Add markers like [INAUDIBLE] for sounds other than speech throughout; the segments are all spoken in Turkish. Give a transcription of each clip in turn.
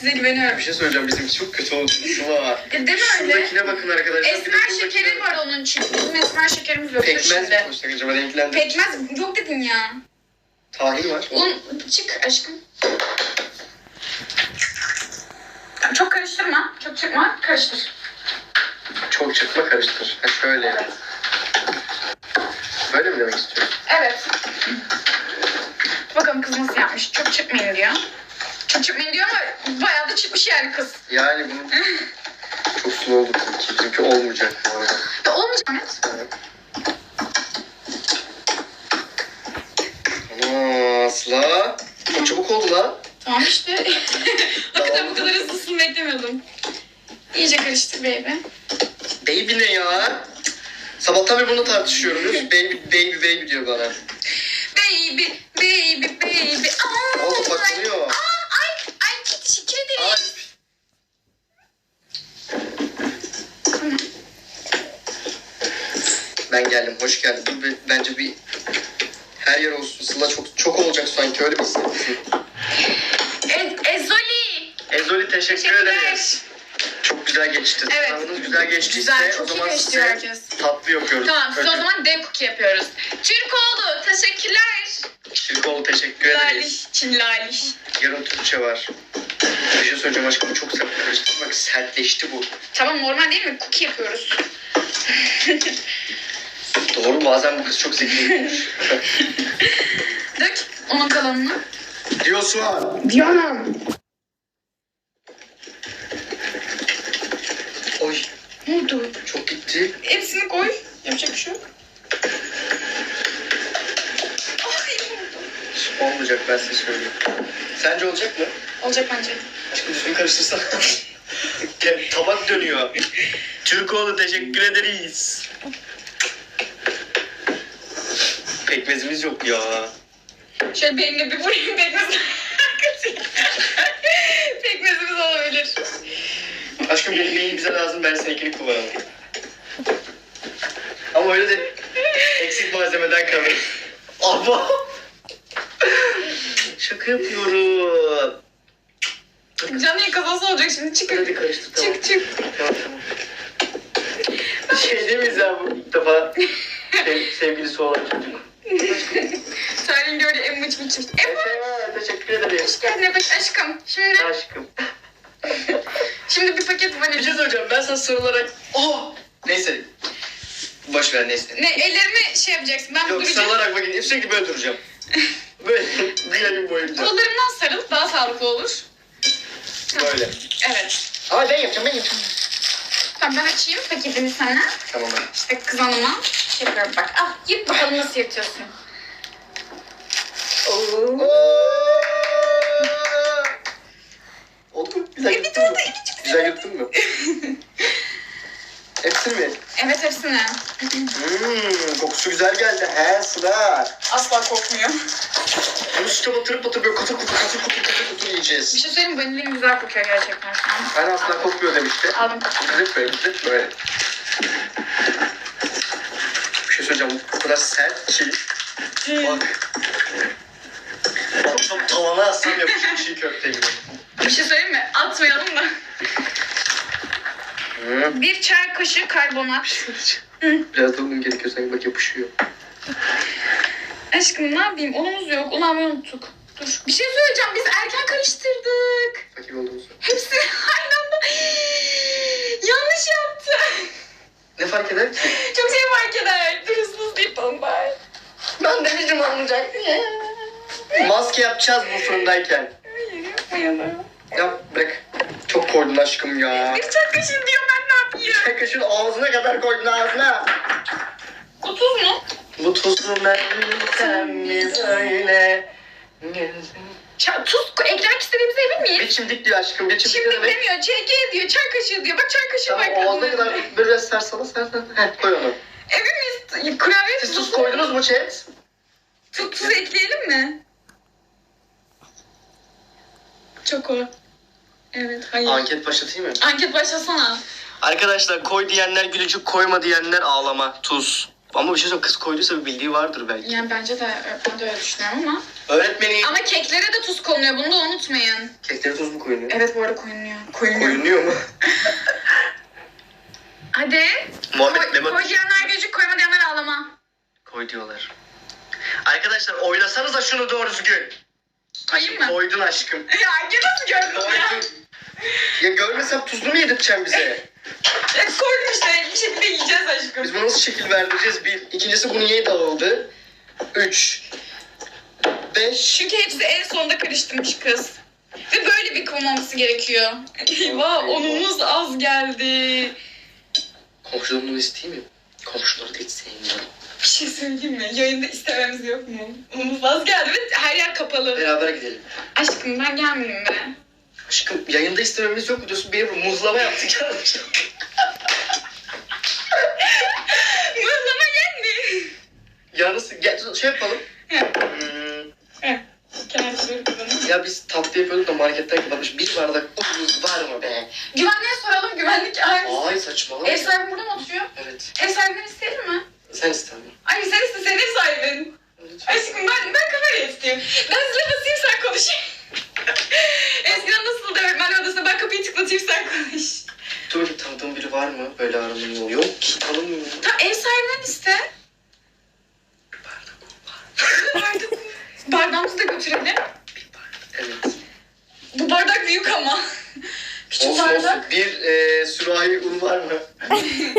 size güveniyorum. Bir şey söyleyeceğim bizim çok kötü oldu. Sıla. E, değil mi öyle? Şuradakine bakın arkadaşlar. bir de Esmer buradakine şekeri bakın. var onun çünkü. Bizim esmer şekerimiz yok Pekmez mi şimdi. koysak acaba renklendir? Pekmez yok dedin ya. Tahin var. Un çık aşkım. Çok karıştırma. Çok çıkma. Karıştır. Çok çıkma karıştır. Ha şöyle. Böyle mi demek istiyorsun? Evet. Bakalım kız nasıl yapmış. Çok çıkmayın diyor. Çıkmayın diyor ama bayağı da çıkmış yani kız. Yani bunun çok sulu oldu bizimki. Bizimki olmayacak bu arada. Da olmayacak Ahmet. Evet. Ana Asla. Çok çabuk oldu lan. Tamam işte. [LAUGHS] Hakikaten bu kadar hızlısını beklemiyordum. İyice karıştır baby. Baby ne ya? Sabahtan beri bunu tartışıyoruz. [LAUGHS] Baby, baby, baby diyor bana. Baby, baby, baby. Aa, O topaklanıyor. Aa, ay, ay teşekkür ederim. Ay. Ben geldim, hoş geldin. Bir- bence bir her yer olsun. Sıla çok çok olacak sanki öyle bir hissettim. E, Ezoli. Ezoli teşekkür ederim. Çok güzel geçti. Evet. Sınavınız güzel geçtiyse Güzel, o çok iyi zaman geçti size herkes. tatlı yapıyoruz. Tamam size o zaman dev cookie yapıyoruz. Türkoğlu teşekkürler. Şirkol teşekkür ederiz. Laliş, Çin laliş. Yarın Türkçe var. Bir şey söyleyeceğim aşkım çok sert karıştı. Bak sertleşti bu. Tamam normal değil mi? Cookie yapıyoruz. [LAUGHS] Doğru bazen bu kız çok zekiymiş. [LAUGHS] Dök onun kalanını. Diyorsun. Diyorum. Oy Ne oldu? çok gitti. Hepsini koy. Yapacak bir şey yok. Ay, Olmayacak ben size söyleyeyim. Sence olacak mı? Olacak bence. Aşkım düzgün karıştırsan. [LAUGHS] Tabak dönüyor. Türkoğlu teşekkür ederiz. Pekmezimiz yok ya. Şöyle benimle bir vurayım pekmez. [LAUGHS] Pekmezimiz olabilir. Aşkım benim beyin bize lazım ben seninkini kullanalım. Ama öyle de eksik malzemeden kalır. Ama Şaka yapıyorum. Canı kafası olacak şimdi çıkın. Hadi karıştır tamam. Çık çık. Tamam tamam. Şey değil miyiz ya bu ilk defa [LAUGHS] sev- sevgilisi olan çocuk. [LAUGHS] Sarin gördü en mıç mıç. Efe teşekkür ederim. hoş geldin Efe aşkım. Şimdi Aşkım. [LAUGHS] şimdi bir paket Bir şey vanilya. söyleyeceğim ben sana sarılarak... Oh! Neyse. Boş ver neyse. Ne ellerimi şey yapacaksın. Ben Yok duracağım. sarılarak bakın sürekli böyle [LAUGHS] duracağım. Böyle bir ayın boyunca. Kollarımdan sarıl daha sağlıklı olur. Böyle. Evet. Ama ben yapacağım ben yapacağım. Tamam ben açayım paketimi sana. Tamam ben. İşte kız hanıma şey yapıyorum bak. Al yırt bakalım nasıl yırtıyorsun. Oo. Oldu mu? Güzel Evet yırttın mı? Güzel yırttın mı? Hepsini mi? Evet hepsini. Hmm, kokusu güzel geldi. He sıra. Asla kokmuyor. Bunu süte batırıp batırıp böyle katır kutur katır kutur katır kutur Bir yiyeceğiz. şey söyleyeyim mi? Vanilin güzel kokuyor gerçekten şu an. Ben asla kokmuyor demişti. Aldım. Hep böyle, hep böyle. Kadar sert ki. Bak. Akşam tavana assam yapışır çiğ köfte gibi. Bir şey söyleyeyim mi? Atmayalım da. Bir çay kaşığı karbonat. Biraz da un gerekiyor sanki bak yapışıyor. Aşkım ne yapayım? Unumuz yok. Un almayı unuttuk. Dur. Bir şey söyleyeceğim. Biz erken karıştırdık. Fakir olduğumuzu. Hepsi [LAUGHS] aynı anda. [GASPS] Yanlış yaptı. Ne fark eder ki? [LAUGHS] Çok şey fark eder. Dur hızlı yapalım bari. Ben demiştim anlayacak diye. Maske yapacağız bu fırındayken. Hayır yapmayalım. Ya bırak. Çok koydun aşkım ya. Bir çay kaşığı diyor ben ne yapayım? Şunu ağzına kadar koydun ağzına. Bu tuz mu? Bu tuzlu mermi mi böyle? Ça- tuz eklemek istediğimize emin miyiz? Bir çimdik diyor aşkım. Bir çimdik Şimdi demek? demiyor. CG diyor. Çay kaşığı diyor. Bak çay kaşığı Tamam var. ağzına kadar böyle sarsana sarsana. Heh koy onu. Emin miyiz? Kurabiye Siz tuz koydunuz mu chat? Tuz, tuz ekleyelim mi? Çok o. Evet, hayır. Anket başlatayım mı? Anket başlasana. Arkadaşlar koy diyenler gülücük koyma diyenler ağlama. Tuz. Ama bir şey söyleyeyim kız koyduysa bir bildiği vardır belki. Yani bence de ben de öyle düşünüyorum ama. Öğretmeni. Ama keklere de tuz konuluyor. Bunu da unutmayın. Keklere tuz mu koyuluyor? Evet bu arada koyuluyor. Koyuluyor. Koyuluyor mu? [LAUGHS] Hadi. Muhammed Koy, Mehmet koy diyenler gıcık, koyma diyenler ağlama. koy diyorlar. Arkadaşlar oylasanız da şunu doğru düzgün. Koyayım mı? Koydun aşkım. [LAUGHS] Ya nasıl gördün ya? Koydun. Ya görmesem tuzlu mu yedirteceksin bize? [LAUGHS] Ya koydum işte. Bir şekilde yiyeceğiz aşkım. Biz buna nasıl şekil verdireceğiz? Bir. İkincisi bu niye dağıldı? Üç. Beş. Çünkü hepsi en sonda karıştırmış kız. Ve böyle bir kıvamaması gerekiyor. Eyvah unumuz az geldi. Komşudan bunu isteyeyim mi? Komşuları da hiç sevmiyorum. Bir şey söyleyeyim mi? Yayında istememiz yok mu? Unumuz az geldi ve her yer kapalı. Beraber gidelim. Aşkım ben gelmeyeyim be. Aşkım yayında istememiz yok mu diyorsun? Benim muzlama yaptık gelmiş. [LAUGHS] Yarısı gel şey yapalım. Hmm, Kenarda böyle kullanın. ya biz tatlı yapıyorduk da marketten kapatmış. Bir bardak un var mı be? Güvenliğe soralım. Güvenlik ay. Ay saçmalama. Ev sahibi burada mı oturuyor? Evet. Ev sahibinden isteyelim mi? Sen iste ama. Ay sen iste sen ev sahibin. Aşkım ben, ben kamerayı isteyeyim. Ben zile basayım sen konuş. [LAUGHS] Eskiden nasıl da öğretmen odasında ben kapıyı tıklatayım sen konuş. Dur bakayım tanıdığın biri var mı? Böyle aranın yolu. Yok ki tanımıyorum. Tamam ev sahibinden iste. Bir bardak un var. Bardak. Bardağımızı da götürelim. Bir bardak. Evet. Bu bardak büyük ama. Küçük Olsun bardak. olsun. Bir e, sürahi un var mı?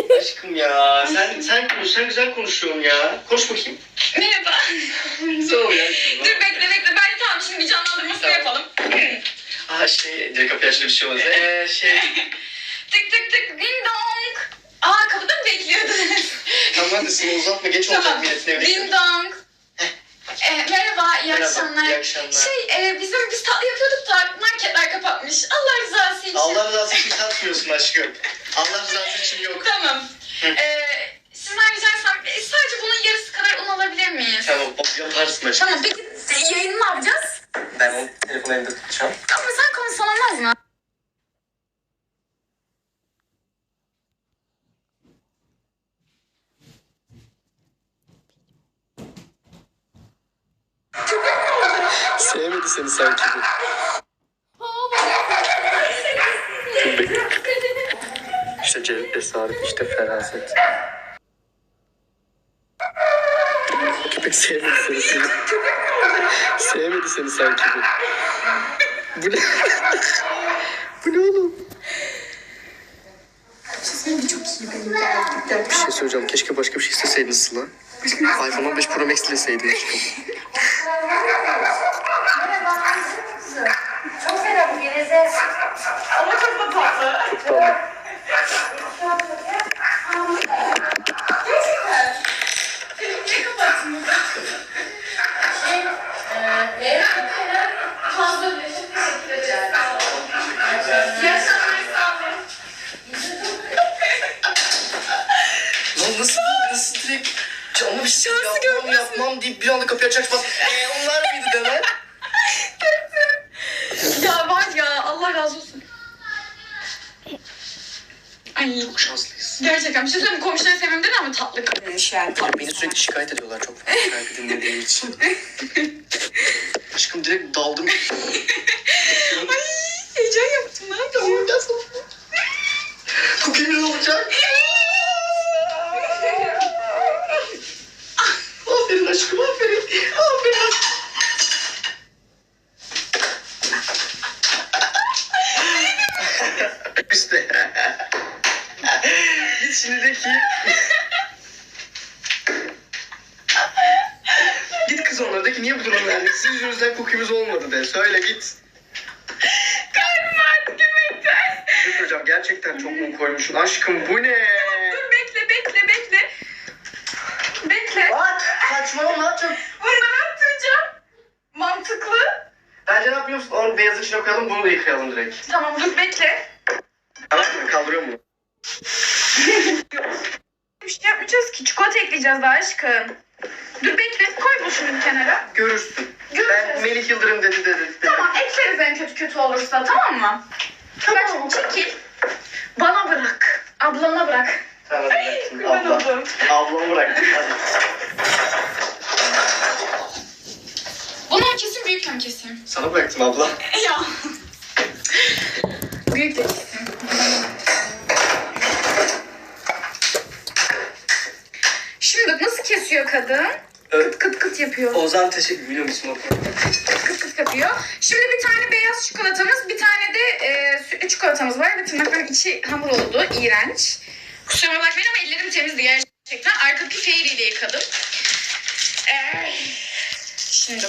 Aşkım ya. Sen sen konuş. Sen güzel konuşuyorsun ya. Konuş bakayım. Merhaba. [LAUGHS] Güzel ol ya. Dur bekle bekle. Ben tamam şimdi bir canlandırmasını Tamam. yapalım. [CLEARS THROAT] Aa şey. Direkt kapıyı açınca bir şey olmaz. Eee şey. [LAUGHS] tık tık tık ding dong. Aa kapıda mı bekliyordunuz? [LAUGHS] Tamam hadi sıvı uzatma. Geç olacak milletin evine. Ding dong. Ee, merhaba, iyi Merhaba, akşamlar. iyi akşamlar. Şey, e, bizim biz tatlı yapıyorduk da marketler kapatmış. Allah rızası için. Allah rızası için satmıyorsun aşkım. Allah rızası için yok. Tamam. Hı. Ee, sizden rica etsem e, sadece bunun yarısı kadar un alabilir miyiz? Tamam yaparsın aşkım. Tamam, peki e, yayını ne yapacağız? Ben onu telefonu elimde tutacağım. Ama sen konuşsan olmaz mı? Sevmedi seni sanki. İşte Cevdet Esaret, işte feraset. Köpek sevmedi seni. seni. sevmedi seni sanki. Bu ne? Bu ne oğlum? çok iyi benim gerçekten. Bir şey söyleyeceğim. Keşke başka bir şey isteseydin Sıla. iPhone 15 Pro Max dileseydin aşkım. Çok fena bu gereze. Ay, Çok şanslıyız. gerçekten bir şey söyleyeyim mi? Komşuları sevmem dedi ama tatlı kadınmış yani. Ya beni sürekli şikayet ediyorlar çok fazla şarkı dinlediğim için. [LAUGHS] Aşkım direkt daldım. [LAUGHS] Ay, heyecan yaptım ne yapayım? [LAUGHS] Kukemiz olacak. Aferin aşkım aferin. Aferin aşkım. işte. Git şimdi de ki. git kız onlara de ki niye bu durum verdik? Sizin yüzünüzden kukimiz olmadı de. Söyle git. Artık gülmekten. Bir şey söyleyeceğim gerçekten çok mu koymuşsun? Aşkım bu ne? Dur bekle, bekle, bekle. Bekle. Bak saçmalama çok. Bunları attıracağım. Mantıklı. Bence ne yapıyorsun? Onu beyazın içine koyalım bunu da yıkayalım direkt. Tamam dur bekle. Tamam mı? Kaldırıyor mu? [LAUGHS] Bir şey yapmayacağız ki. Çikolata ekleyeceğiz daha aşkım. Dur bekle. Koy bu şunu kenara. Görürsün. Göreceğiz. Ben Melih Yıldırım dedi dedi. dedi. Tamam ekleriz en kötü kötü olursa tamam mı? Tamam. çekil. Bana bırak. Ablana bırak. Sen bıraktın kurban abla. oldum. Ablamı bıraktın hadi. Keseyim büyükten mi keseyim? Sana bıraktım abla. [LAUGHS] Ya. Büyük de keseyim. Şimdi nasıl kesiyor kadın? Yapıyor. Ozan teşekkür biliyor musun o Kıt kıt yapıyor. Şimdi bir tane beyaz çikolatamız, bir tane de e, sütlü çikolatamız var ve tırnakların içi hamur oldu. İğrenç. Kusura bakmayın ama ellerim temizdi gerçekten. Arka pifeğiyle ile yıkadım. Ee, şimdi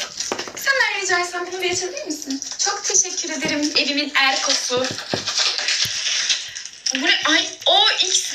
senden rica etsem bunu bir açabilir misin? Çok teşekkür ederim evimin erkosu. Bu ne? Ay o X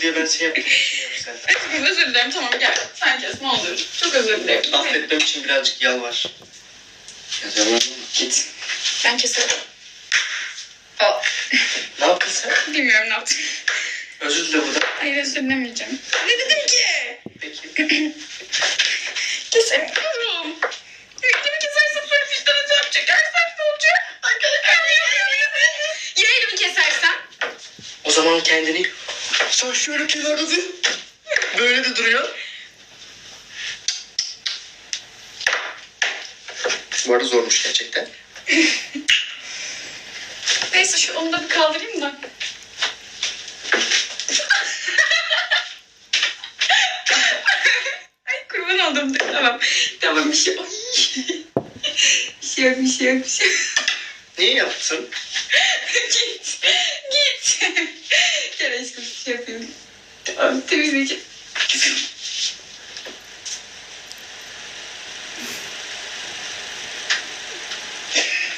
diye ben şey yaptım. Aşkım özür dilerim. Tamam gel. Sen kes ne olur. Çok özür dilerim. Affetmem için birazcık yalvar. Ya yalvarma? Git. Ben keserim. Aa, Ne yaptın sen? bilmiyorum ne yaptım. Özür dile bu da. Hayır özür dilemeyeceğim. Ne dedim ki? Peki. [LAUGHS] Kesemiyorum. Elimi kesersem sonra fişten acaba çekersem ne olacak? Ya elimi kesersem? O zaman kendini sen şöyle kenarda dur. Böyle de duruyor. Bu arada zormuş gerçekten. Neyse şu onu da bir kaldırayım da. Ay kurban oldum. Tamam. Tamam bir şey yok. bir şey yok, bir şey yok, bir şey yok. Niye yaptın? git. Git. Gel aşkım bir şey yapayım. Tamam temizleyeceğim.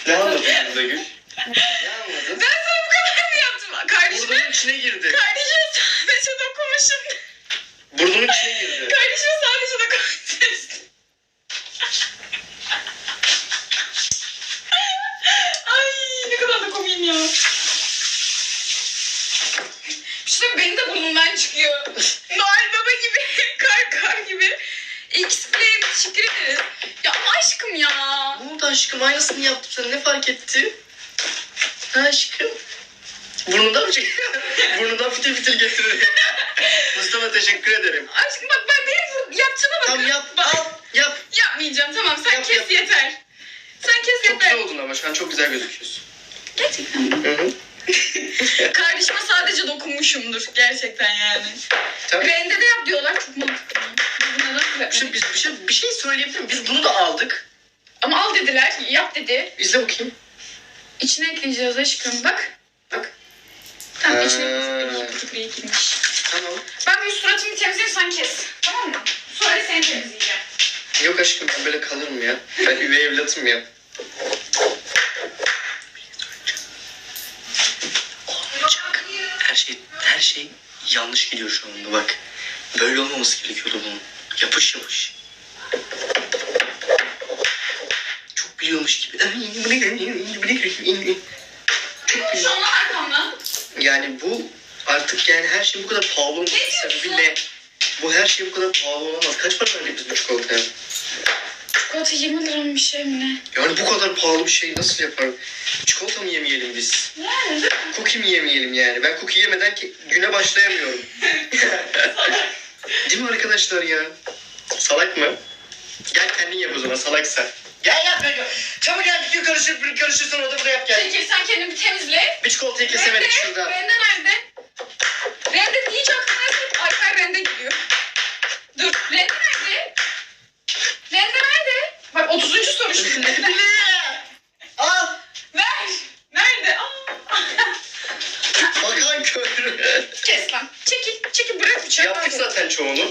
Ne anladın burada Gül? Ne anladın? Ben sana bu kadar mı yaptım? Kardeşime, Burnunun içine girdi. kardeşime sadece dokunmuşum. Burnunun içine girdi. Kardeşime sadece dokunmuşum. Ay ne kadar da komiyim ya. Şurada benim de burnumdan çıkıyor. Noel Baba gibi, [LAUGHS] kar kar gibi. X-Play teşekkür ederiz. Ya aşkım ya. Ne oldu aşkım? Aynısını yaptım sana. Ne fark etti? Ha aşkım? Burnundan mı çıkıyor? [LAUGHS] Burnundan fitil fitil getirir. [LAUGHS] Mustafa teşekkür ederim. Aşkım bak ben benim bu yaptığıma bak. Tamam yap. Al. Yap. Yapmayacağım tamam sen Yap, kes yap. yeter. Sen kes Çok yeter. güzel oldun ama şu an çok güzel gözüküyorsun. Gerçekten mi? Hı hı. [LAUGHS] Kardeşime sadece dokunmuşumdur. Gerçekten yani. Tamam. Rende de yap diyorlar çok mantıklı. Biz neden yapmayalım? Şimdi biz bir şey, bir şey söyleyebilir miyim? Biz bunu da aldık. Ama al dediler, yap dedi. İzle bakayım. İçine ekleyeceğiz aşkım. Bak. Bak. Tamam Ha. içine girmiş. Tamam. Ben bir suratımı temizleyeyim sen kes. Tamam mı? Sonra seni temizleyeceğim. Yok aşkım ben böyle kalırım ya. Ben üvey evlatım ya. Yanlış gidiyor şu anda bak. Böyle olmaması gerekiyordu bunun. Yapış yapış. Çok biliyormuş gibi. [LAUGHS] Çok biliyor. Yani bu artık yani her şey bu kadar pahalı olması sebebi ne? Bu her şey bu kadar pahalı olamaz. Kaç para verdik biz bu çikolataya? Çikolata 20 lira mı bir şey mi ne? Yani bu kadar pahalı bir şey nasıl yapar? Çikolata mı yemeyelim biz? Yani? Cookie mi yemeyelim yani? Ben cookie yemeden ki güne başlayamıyorum. Değil mi arkadaşlar ya? Salak mı? Gel kendin yap o zaman salaksa. Gel yap be. Çabuk gel bir karışır bir karışırsan orada burada yap gel. Peki sen kendini bir temizle. Bir çikolatayı kesemedik şurada. Rende nerede? Rende deyince aklıma Alper Rende gidiyor. Dur. Rende nerede? Rende nerede? Bak 30. soru şimdi. [LAUGHS] Al. Ver. Nerede? Aa. Bakan kör. Kes lan. Çekil. Çekil bırak. yapacağım. Yaptık zaten çoğunu.